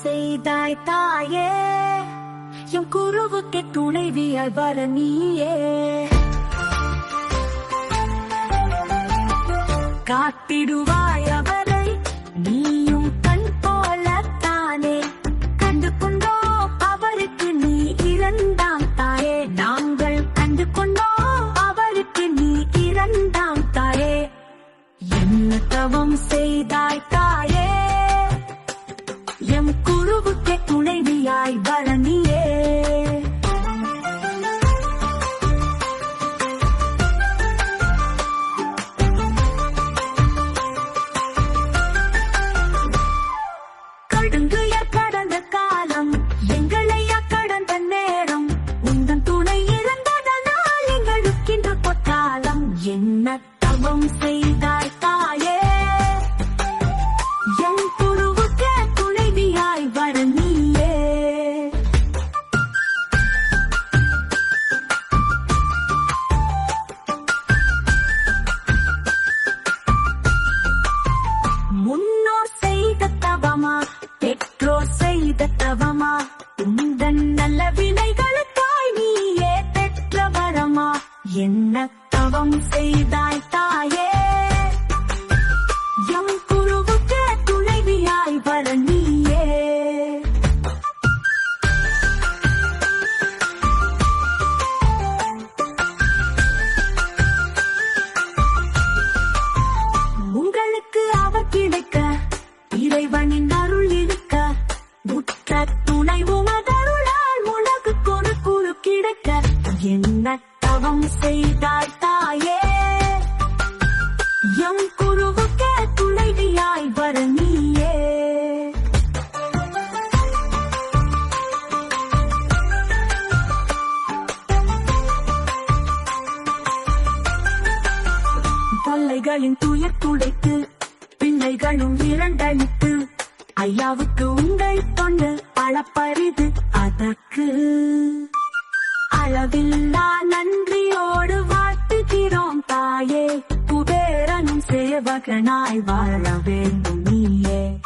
செய்தாய் தாயே என் குருவுக்கு துணைவியாய் வர நீயே காத்திடுவாய் அவரை நீயும் கண் போலத்தானே. கண்டு கொண்டோம் அவருக்கு நீ இறந்தாம் தாயே. நாங்கள் கண்டு கொண்டோம் அவருக்கு நீ இறந்தாம் தாயே. என்ன தவம் செய்தாய் bye bye. என்ன தவம் செய்தாய் தாயே? எம் குருவுக்க துணைவியாய் வர நீயே. தொல்லைகளின் துயர் துடைத்து பிள்ளைகளும் இரண்டளித்து ஐயாவுக்கு உங்கள் தொண்டு அளப்பரிது அதற்கு. அளவில்லா நன்றியோடு வாழ்த்துகிறோம் தாயே. குபேரனும் சேவகனாய் வாழ வேண்டும் நீயே.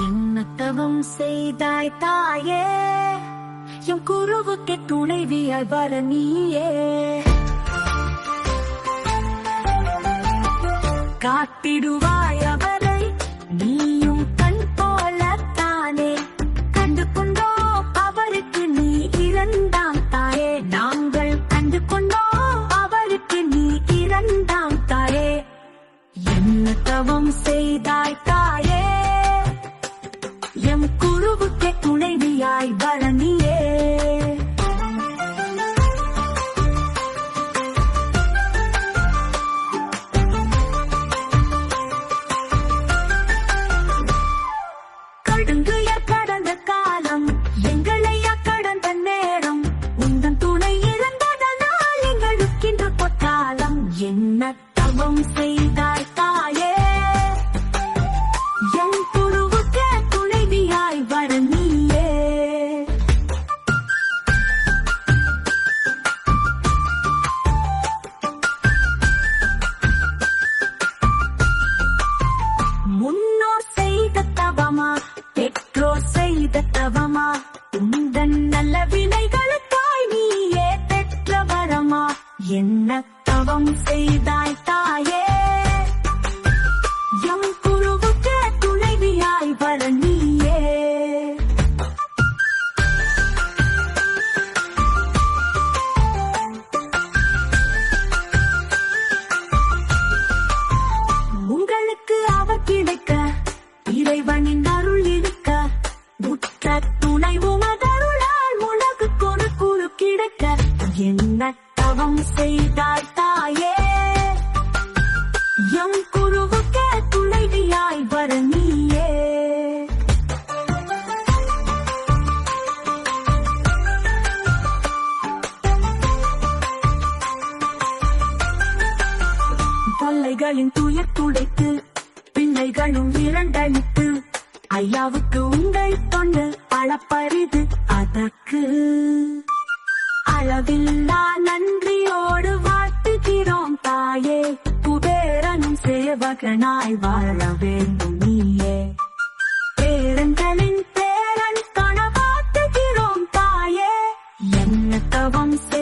என்ன தவம் செய்தாய் தாயே என் குருவுக்கு துணைவியாய் வர நீயே காத்திடுவாய் அவரை நீ குருவுக்கு துணைவியாய் வளர் தொல்லைகளின் துயர் துடைத்து பிள்ளைகளும் இரண்டளித்து ஐயாவுக்கு உங்கள் தொண்டு அளப்பரிது அதற்கு. அளவில்லா நன்றியோடு வாழ்த்துகிறோம் தாயே குபேரனும் சேவகனாய் வாழ வேண்டும் நீயே. பேரன்களின் பேரன் கணவாட்டுகிறோம் தாயே என்ன தவம் செய்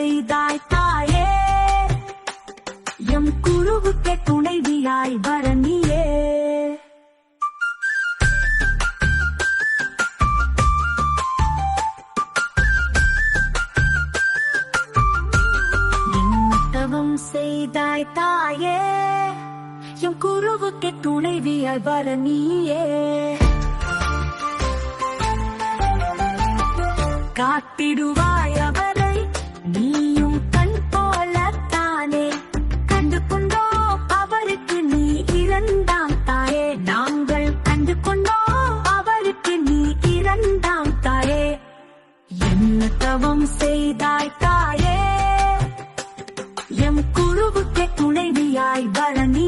செய்தாய் தாயே என் குருவுக்கு துணைவியாய் வர நீயே காத்திடுவாயா? குருவுக்கே துணைவியாய் பழனி